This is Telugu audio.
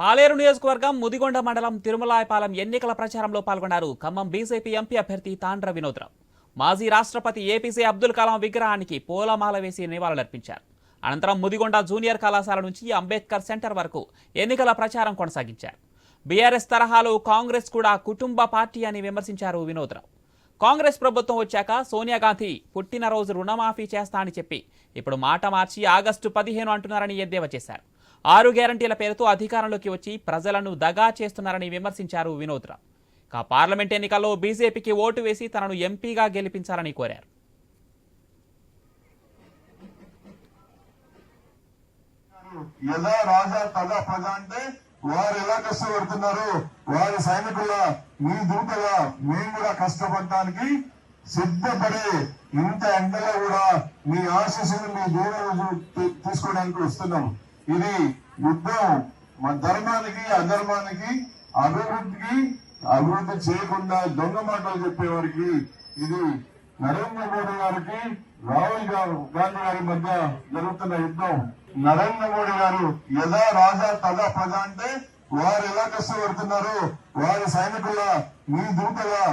పాలేరు నియోజకవర్గం ముదిగొండ మండలం తిరుమలాయపాలెం ఎన్నికల ప్రచారంలో పాల్గొన్నారు. ఖమ్మం బీజేపీ ఎంపీ అభ్యర్థి తాండ్ర వినోద్రావు మాజీ రాష్ట్రపతి ఏపీసీ అబ్దుల్ కలాం విగ్రహానికి పూలమాల వేసి నివాళులర్పించారు. అనంతరం ముదిగొండ జూనియర్ కళాశాల నుంచి అంబేద్కర్ సెంటర్ వరకు ఎన్నికల ప్రచారం కొనసాగించారు. బీఆర్ఎస్ తరహాలో కాంగ్రెస్ కూడా కుటుంబ పార్టీ అని విమర్శించారు వినోద్రావు కాంగ్రెస్ ప్రభుత్వం వచ్చాక సోనియా గాంధీ పుట్టినరోజు రుణమాఫీ చేస్తా అని చెప్పి ఇప్పుడు మాట మార్చి ఆగస్టు పదిహేను అంటున్నారని ఎద్దేవా చేశారు. ఆరు గ్యారంటీల పేరుతో అధికారంలోకి వచ్చి ప్రజలను దగా చేస్తున్నారని విమర్శించారు వినోద్రావు ఇక పార్లమెంట్ ఎన్నికల్లో బీజేపీకి ఓటు వేసి తనను ఎంపీగా గెలిపించాలని కోరారు. యథా రాజా తదా ప్రజ అంటే వారు ఎలా కష్టపడుతున్నారు? వారి సైనికుల మీ దూతగా మేము కూడా కష్టపడటానికి సిద్ధపడి ఇంత ఎండగా కూడా మీ ఆశీస్సును మీ దూరం తీసుకోవడానికి వస్తున్నాం. ఇది యుద్ధం. మన ధర్మానికి అధర్మానికి అభివృద్ధికి అభివృద్ధి చేయకుండా దొంగ మాటలు చెప్పేవారికి ఇది నరేంద్ర మోడీ గారికి రాహుల్ గాంధీ గారి మధ్య జరుగుతున్న యుద్ధం. నరేంద్ర మోడీ గారు యథా రాజా తదా ప్రజా అంటే వారు ఎలా కష్టపడుతున్నారు? వారి సైనికుల మీ దూతగా